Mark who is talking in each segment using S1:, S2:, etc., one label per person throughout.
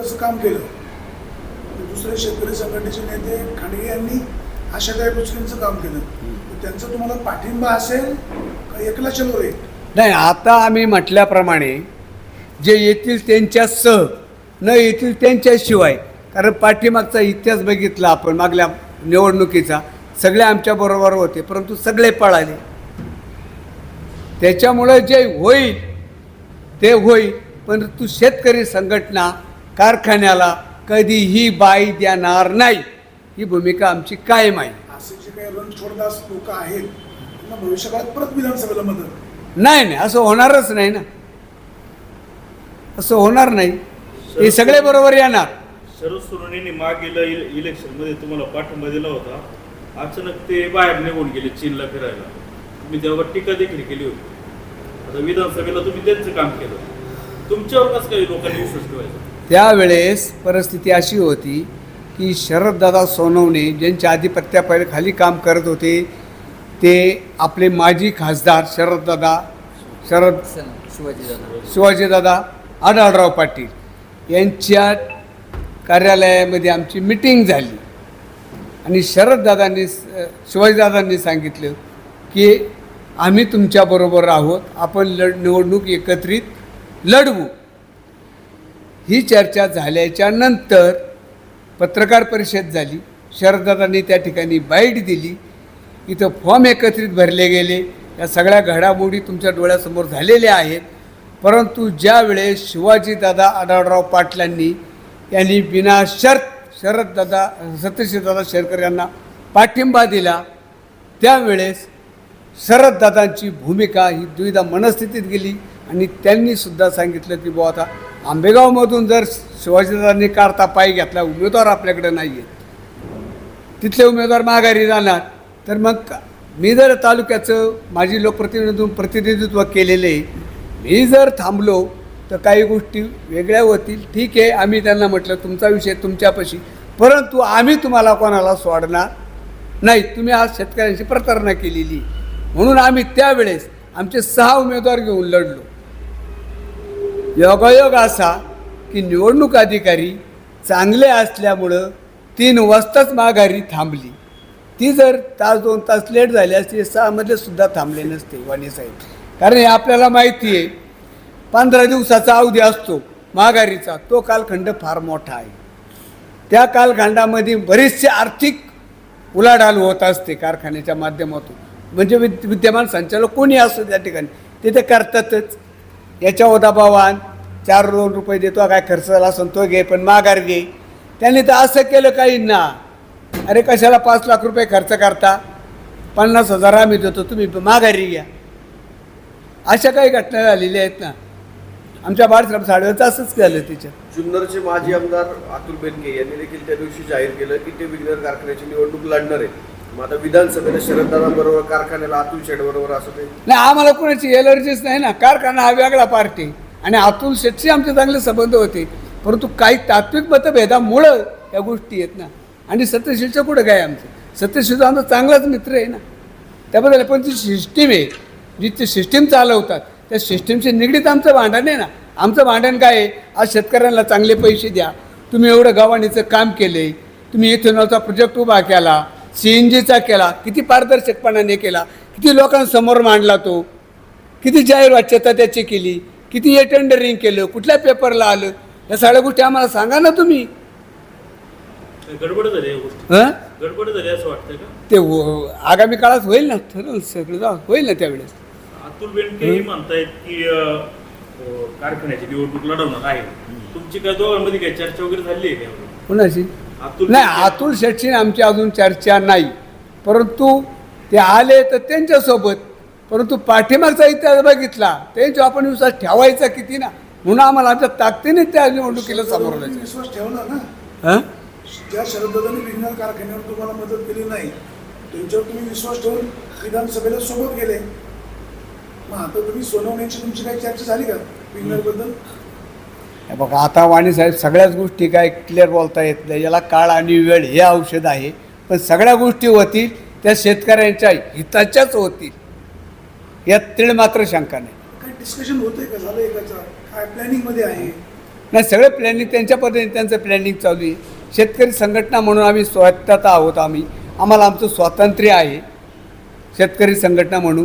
S1: असं काम केलं. दुसरे शेतकरी संघटनेचे नेते खांडगे यांनी आशाताई बुचकेंचं काम केलं. त्यांचं तुम्हाला पाठिंबा असेल का एकला चलो रे
S2: नाही आता आम्ही म्हटल्याप्रमाणे जे येतील त्यांच्या सह न येतील त्यांच्याशिवाय कारण पाठीमागचा इतिहास बघितला आपण मागल्या निवडणुकीचा सगळे आमच्या बरोबर होते परंतु सगळे पळाले. त्याच्यामुळं जे होईल ते होईल परंतु शेतकरी संघटना कारखान्याला कधीही बाई देणार नाही. ही भूमिका आमची कायम आहे.
S1: असे जे काही रणछोडदास लोक आहेत त्यांना भविष्यकाळात परत विधानसभेला मदत.
S2: नाही नाही असं होणारच नाही ना. असं होणार नाही. हे सगळे बरोबर येणार.
S3: शरद सोनवणेंनी मागील इले- इलेक्शनमध्ये तुम्हाला पाठिंबा दिला होता. अचानक ते बाहेर निघून गेले चीनला फिरायला. तुम्ही त्यावर टीका देखील केली होती. आता विधानसभेला तुम्ही त्यांचं काम केलं. तुमच्यावर कसं काही लोकांनी विश्वास ठेवायचा?
S2: त्यावेळेस परिस्थिती अशी होती की शरददादा सोनवणे ज्यांच्या आधिपत्यापहिले खाली काम करत होते ते आपले माजी खासदार शरददादा शरद शिवाजीदादा आढळराव पाटील यांच्या कार्यालयामध्ये आमची मिटिंग झाली. आणि शरददादांनी शिवाजीदादांनी सांगितलं की आम्ही तुमच्याबरोबर आहोत आपण लढ निवडणूक एकत्रित लढवू. ही चर्चा झाल्याच्यानंतर पत्रकार परिषद झाली. शरददादांनी त्या ठिकाणी बाईट दिली. इथं फॉर्म एकत्रित भरले गेले. या सगळ्या घडामोडी तुमच्या डोळ्यासमोर झालेल्या आहेत. परंतु ज्यावेळेस शिवाजीदादा आढळराव पाटलांनी यांनी बिना शर्त शरददादा सत्यशीलदादा शेरकर यांना पाठिंबा दिला त्यावेळेस शरददादांची भूमिका ही दुविधा मनस्थितीत गेली आणि त्यांनी सुद्धा सांगितलं की बुवा आता आंबेगावमधून जर शिवाजीदारांनी काढता पाय घेतला उमेदवार आपल्याकडे नाही आहेत तिथले उमेदवार माघारी जाणार. तर मग मी जर तालुक्याचं माझी लोकप्रतिनिधी प्रतिनिधित्व केलेले आहे मी जर थांबलो तर काही गोष्टी वेगळ्या होतील. ठीक आहे आम्ही त्यांना म्हटलं तुमचा विषय तुमच्यापाशी. परंतु आम्ही तुम्हाला कोणाला सोडणार नाही. तुम्ही आज शेतकऱ्यांची प्रतारणा केलेली म्हणून आम्ही त्यावेळेस आमचे सहा उमेदवार घेऊन लढलो. योगायोग असा की निवडणूक अधिकारी चांगले असल्यामुळं तीन वाजताच माघारी थांबली. ती जर तास दोन तास लेट झाली असती सहामध्ये सुद्धा थांबले नसते वाणी साहेब. कारण हे आपल्याला माहिती आहे पंधरा दिवसाचा अवधी असतो माघारीचा तो कालखंड फार मोठा आहे. त्या कालखंडामध्ये बरेचसे आर्थिक उलाढाल होत असते कारखान्याच्या माध्यमातून. म्हणजे विद्यमान संचालक कोणी असतो त्या ठिकाणी ते ते करतातच. याच्या ओदाबावान चार दोन रुपये देतो काय खर्च झाला असेल तो घे पण माघार घे. त्यांनी तर असं केलं काही ना. अरे कशाला पाच लाख रुपये खर्च करता? पन्नास हजार आम्ही देतो तुम्ही माघारी घ्या. अशा काही घटना झालेल्या आहेत ना. आमच्या बाळश्राम साडवेचं असंच झालं त्याच्यात
S4: जुन्नरचे माजी आमदार अतुल बेनके यांनी देखील त्या दिवशी जाहीर केलं की ते विघ्नर कारखान्याची निवडणूक लढणार आहे मग आता विधानसभेला शरददादांबरोबर कारखान्याला अतुल शेठ बरोबर
S2: नाही आम्हाला कोणाची एलर्जीच नाही ना. कारखाना हा वेगळा पार्टी. आणि अतुल शेठशी आमचे चांगले संबंध होते. परंतु काही तात्विक मतभेदामुळं या गोष्टी आहेत ना. आणि सत्यशीलचं कुठं काय आमचं? सत्यशील आमचा चांगलाच मित्र आहे ना. त्याबद्दल पण जी सिस्टीम आहे जी ती सिस्टीम चालवतात त्या सिस्टीमशी निगडीत आमचं भांडण आहे ना. आमचं भांडण काय आहे? आज शेतकऱ्यांना चांगले पैसे द्या. तुम्ही एवढं गव्हाणीचं काम केले तुम्ही इथेनॉलचा प्रोजेक्ट उभा केला. सी एन जीचा केला किती पारदर्शकपणाने केला किती लोकांसमोर मांडला तो किती जाहीर वाच्यता त्याची केली किती हे टेंडरिंग केलं कुठल्या पेपरला आलं या सगळ्या गोष्टी आम्हाला सांगा ना तुम्ही.
S3: गडबड झाली या गोष्टी?
S2: हं?
S3: गडबड झाली असं वाटतंय का?
S2: ते हो- आगामी काळात होईल ना ठरवलं सगळं जा होईल ना त्यावेळेस.
S3: अतुल बेनके हे म्हणतायत की अं, अं, कारखान्याची निवडणूक लढवणार आहे. तुमची काय दोघांमध्ये काय चर्चा वगैरे झाली आहे का?
S2: कुणाशी? नाही अतुल शेटची आमची अजून चर्चा नाही. परंतु ते आले तर त्यांच्यासोबत परंतु पाठीमागचा इतिहास बघितला त्यांच्यावर आपण विश्वास ठेवायचा किती ना? म्हणून आम्हाला आमच्या ताकदीने त्या निवडणुकीला सामोरं
S1: विश्वास ठेवला ना?
S2: हं?
S1: ज्या शरददादांनी विघ्नर कारखान्यावर तुम्हाला मदत केली नाही त्यांच्यावर तुम्ही विश्वास ठेवून विधानसभेला सोबत गेले. मग आता तुम्ही सोनवण्याची तुमची काही चर्चा झाली का? विघ्नरबद्दल
S2: हे बघा आता वाणी साहेब सगळ्याच गोष्टी काय क्लिअर बोलता येत नाही. याला काळ आणि वेळ हे औषध आहे. पण सगळ्या गोष्टी होतील त्या शेतकऱ्यांच्या हिताच्याच होतील. यात तीळ मात्र शंका नाही.
S1: डिस्कशन होतंय का? झालंय का? काय प्लॅनिंगमध्ये आहे?
S2: नाही सगळे प्लॅनिंग त्यांच्या पद्धतीने त्यांचं प्लॅनिंग चालू आहे. शेतकरी संघटना म्हणून आम्ही स्वायत्तता आहोत आम्ही. आम्हाला आमचं स्वातंत्र्य आहे शेतकरी संघटना म्हणून.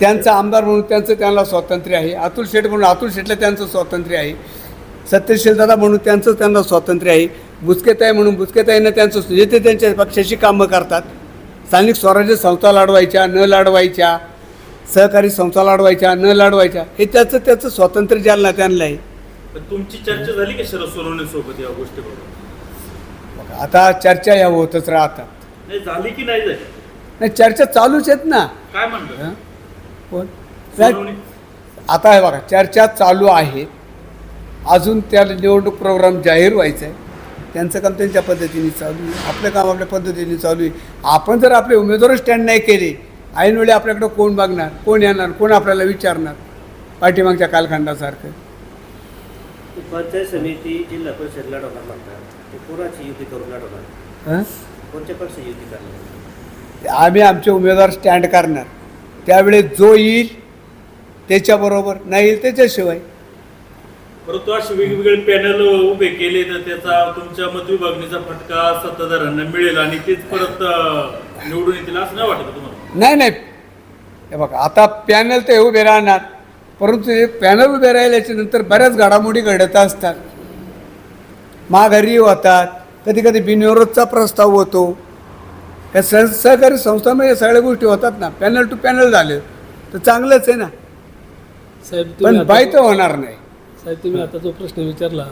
S2: त्यांचा आमदार म्हणून त्यांचं त्यांना स्वातंत्र्य आहे. अतुल शेठ म्हणून अतुल शेठला त्यांचं स्वातंत्र्य आहे. सत्यशील दादा म्हणून त्यांचं त्यांना स्वातंत्र्य आहे. बुचकेताई म्हणून बुचकेताईनं त्यांचं जे ते त्यांच्या पक्षाशी कामं करतात. स्थानिक स्वराज्य संस्था लढवायच्या न लढवायच्या सहकारी संस्था लढवायच्या न लढवायच्या हे त्याचं त्याचं स्वातंत्र्य ज्यांना त्यांना आहे.
S3: तुमची चर्चा झाली का शरद सोनवणे सोबत या गोष्टीबरोबर?
S2: आता चर्चा या होतच राहतात.
S3: नाही झाली की नाही झाली?
S2: नाही चर्चा चालूच आहेत ना.
S3: काय म्हणतात?
S2: कोण? आता हे बघा चर्चा चालू आहे. अजून त्या निवडणूक प्रोग्राम जाहीर व्हायचा आहे. त्यांचं काम त्यांच्या पद्धतीने चालू आहे. आपलं काम आपल्या पद्धतीने चालू आहे. आपण जर आपले उमेदवार स्टँड नाही केले ऐनवेळी आपल्याकडं कोण बघणार? कोण येणार? कोण आपल्याला विचारणार? पाठीमागच्या कालखंडासारखं.
S5: पंचायत समिती जिल्हा परिषद लढवणार म्हणतात. ते कोणाची युती करून लढवणार?
S2: हं?
S5: कोणत्या पक्षाची युती करणार?
S2: आम्ही आमचे उमेदवार स्टँड करणार. त्यावेळेस जो येईल त्याच्याबरोबर नाही येईल त्याच्याशिवाय.
S3: परंतु असे वेगवेगळे पॅनल उभे केले तर त्याचा तुमच्या मतविभागणीचा फटका सत्ताधाऱ्यांना मिळेल आणि तेच परत निवडून येतील असं नाही वाटत तुम्हाला?
S2: नाही नाही. हे बघा आता पॅनल तर हे उभे राहणार. परंतु हे पॅनल उभे राहिल्याच्या नंतर बऱ्याच घडामोडी घडत असतात. माघारी होतात. कधी कधी बिनविरोधचा प्रस्ताव होतो. या सह सहकारी संस्थांमध्ये सगळ्या गोष्टी होतात ना. पॅनल टू पॅनल झालं. तर चांगलंच आहे ना. पण बाय
S6: आता-
S2: तर होणार नाही.
S6: साहेब तुम्ही आता जो प्रश्न विचारला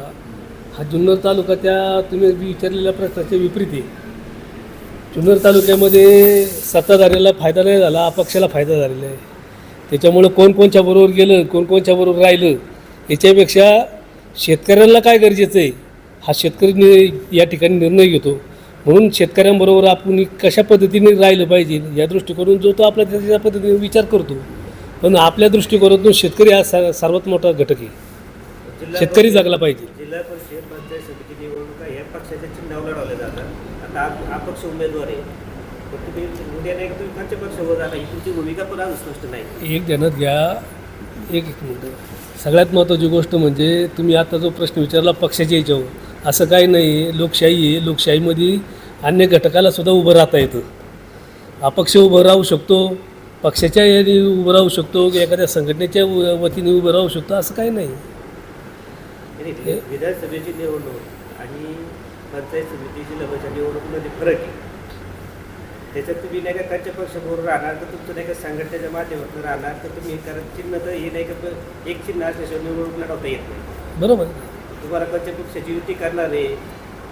S6: हा जुन्नर तालुका त्या तुम्ही विचारलेल्या प्रश्नाच्या विपरीत आहे. जुन्नर तालुक्यामध्ये सत्ताधाऱ्याला फायदा नाही झाला अपक्षाला फायदा झालेला आहे. त्याच्यामुळं कोण कोणच्या बरोबर गेलं कोण कोणच्या बरोबर राहिलं याच्यापेक्षा शेतकऱ्यांना काय गरजेचं आहे हा शेतकरी नि- या ठिकाणी निर्णय घेतो. म्हणून शेतकऱ्यांबरोबर आपण कशा पद्धतीने राहिलं पाहिजे या दृष्टिकोनातून जो तो आपल्या त्याच्या पद्धतीने विचार करतो. पण आपल्या दृष्टिकोनातून शेतकरी हा सा- सर्वात मोठा घटक आहे. शेतकरी जगला पाहिजे.
S5: जिल्हा परिषद पंचायत समिती निवडणुका ह्या पक्षाच्या चिन्हावर लढवल्या जातात. आता अपक्ष उमेदवार आहे.
S6: एक ध्यानात घ्या. एक एक मिनटं. सगळ्यात महत्त्वाची गोष्ट म्हणजे तुम्ही आता जो प्रश्न विचारला पक्षाच्या याच्यावर असं काही नाही. आहे लोकशाही आहे. लोकशाहीमध्ये अन्य घटकाला सुद्धा उभं राहता येतं. अपक्ष उभं राहू शकतो. पक्षाच्या याने उभं राहू शकतो. की एखाद्या संघटनेच्या वतीने उभं राहू शकतो. असं काही नाही.
S5: आणि विधानसभेची निवडणूक आणि पंचायत समिती जिल्हा परिषद निवडणुकीमध्ये फरक आहे. त्याच्यात तुम्ही नाही का त्यांच्या पक्षाबरोबर राहणार तर तुमचं नाही का संघटनेच्या माध्यमातून राहणार तर तुम्ही कारण चिन्ह तर हे नाही का एक चिन्ह असल्याशिवाय निवडणूक लढवता येत नाही.
S6: बरोबर.
S5: तुम्हाला कोणत्या पक्षाची युती करणार आहे?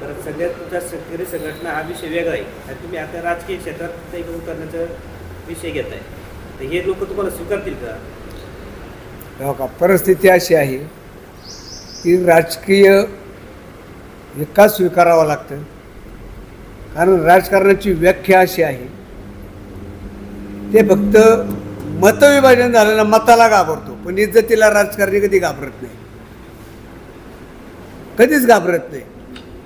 S5: परत सगळ्यात तुमचा शेतकरी संघटना हा विषय वेगळा आहे. आणि तुम्ही आता राजकीय क्षेत्रात काही उतरण्याचा विषय घेत आहे. तर हे लोक तुम्हाला स्वीकारतील का?
S2: हो का? परिस्थिती अशी आहे की राजकीय हे का स्वीकारावं लागतं कारण राजकारणाची व्याख्या अशी आहे. ते फक्त मतविभाजन झालं ना मताला घाबरतो पण इज्जतीला राजकारणी कधी घाबरत नाही. कधीच घाबरत नाही.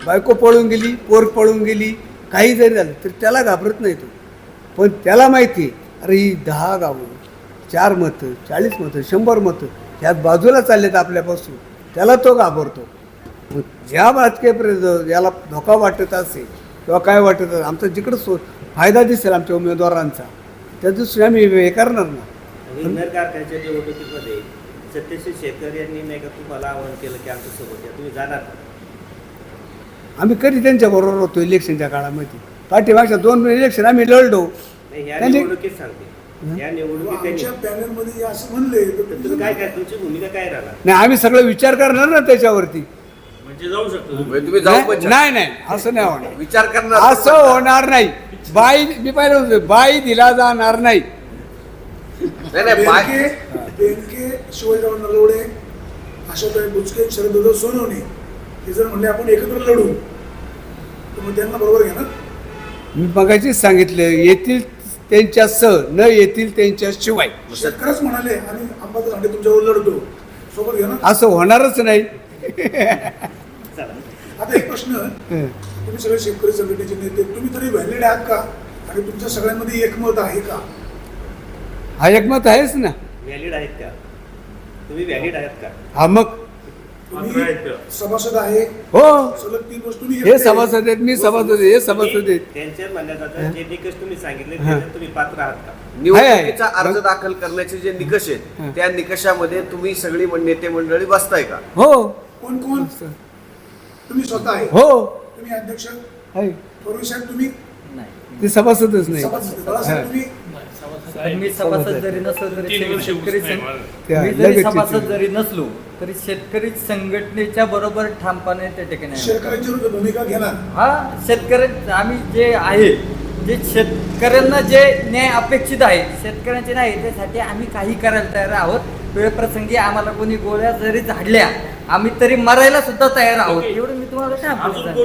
S2: बायको पळून गेली पोर पळून गेली काही जरी झालं तर त्याला घाबरत नाही तो. पण त्याला माहिती आहे अरे ही दहा गावं चार मतं चाळीस मतं शंभर मतं ह्यात बाजूला चाललेत आपल्यापासून. त्याला तो घाबरतो. ज्या राजकीय याला धोका वाटत असेल किंवा काय वाटत असेल आमचा जिकडं सो फायदा दिसेल आमच्या उमेदवारांचा त्या दृष्टीने आम्ही हे करणार ना.
S5: विघ्नर कारखान्याच्या निवडणुकीमध्ये सत्यशील शेतकरी यांनी नाही का तुम्हाला आवाहन केलं की या तुम्ही जाणार?
S2: आम्ही कधी त्यांच्याबरोबर होतो इलेक्शनच्या काळामध्ये? पाठीमागच्या दोन इलेक्शन आम्ही लढलो.
S5: नाही
S2: त्यांनी-
S5: निवडणुकीत सांगते. या निवडणुकीत त्यांनी
S1: आमच्या पॅनलमध्ये असं म्हणले तर
S5: तर तुम्ही काय काय तुमची भूमिका काय राहणार?
S2: नाही आम्ही सगळं विचार करणार ना त्याच्यावरती.
S3: म्हणजे जाऊ शकतो तुम्ही.
S4: म्हणजे तुम्ही जाऊ
S2: नाही नाही नाही, असं नाही होणार.
S4: विचार करणार
S2: असं होणार नाही. बाई मी पाहिलं होतं बाई दिला जाणार नाही.
S4: नाही नाही बाय-
S1: बेनके बेनके शिवाजीराव नलवडे आशाताई बुचके शरददादा सोनवणे हे जर म्हणले आपण एकत्र लढू तर मग त्यांना बरोबर घेणार?
S2: मी मगाशीच सांगितलं येतील त्यांच्या सह न येतील त्यांच्या शिवाय.
S1: शेतकऱ्याच म्हणाले आणि अंबादास तुमच्यावर लढतो. सोबत घेणार
S2: असं होणारच नाही.
S1: आता एक प्रश्न. तुम्ही सगळे शेतकरी संघटनेचे नेते तुम्ही तरी व्हॅलिड आहात का? आणि तुमच्या सगळ्यांमध्ये एकमत आहे का?
S2: हा एकमत आहेच ना.
S5: व्हॅलिड आहेत का तुम्ही व्हॅलिड आहात का?
S2: हा मग?
S1: तुम्ही? सभासद आहे.
S2: हो.
S1: सलग तीन वर्ष तुम्ही
S2: हे. सभासद आहेत मी सभासद आहे हे सभासद आहेत.
S5: त्यांच्या म्हणण्यात आता जे निकष तुम्ही सांगितले
S2: हा.
S5: त्याच्यात तुम्ही पात्र आहात का?
S4: निवडणुकीचा. अर्ज दाखल करण्याचे जे निकष. आहेत त्या निकषामध्ये तुम्ही सगळी मन- नेते मंडळी बसताय का?
S2: हो.
S1: कोण कोण? तुम्ही स्वतः आहे.
S2: हो.
S1: तुम्ही अध्यक्ष?
S2: आहे.
S1: थोरवे साहेब तुम्ही?
S7: नाही
S2: ते सभासदच नाही. हा.
S1: तुम्ही?
S7: मी सभासद जरी नसलो तरी शेतकरी जरी सभासद जरी नसलो तरी शेतकरी संघटनेच्या बरोबर ठामपणे त्या ठिकाणी आहे.
S1: शेतकऱ्यांची विरुद्ध भूमिका घेणार
S7: हा शेतकरी आम्ही जे आहे जे शेतकऱ्यांना जे न्याय अपेक्षित आहे शेतकऱ्यांचे नाही त्यासाठी आम्ही काही करायला तयार आहोत वेळप्रसंगी आम्हाला कोणी गोळ्या जरी झाडल्या आम्ही तरी मरायला सुद्धा तयार आहोत. एवढं मी तुम्हाला सांगतो.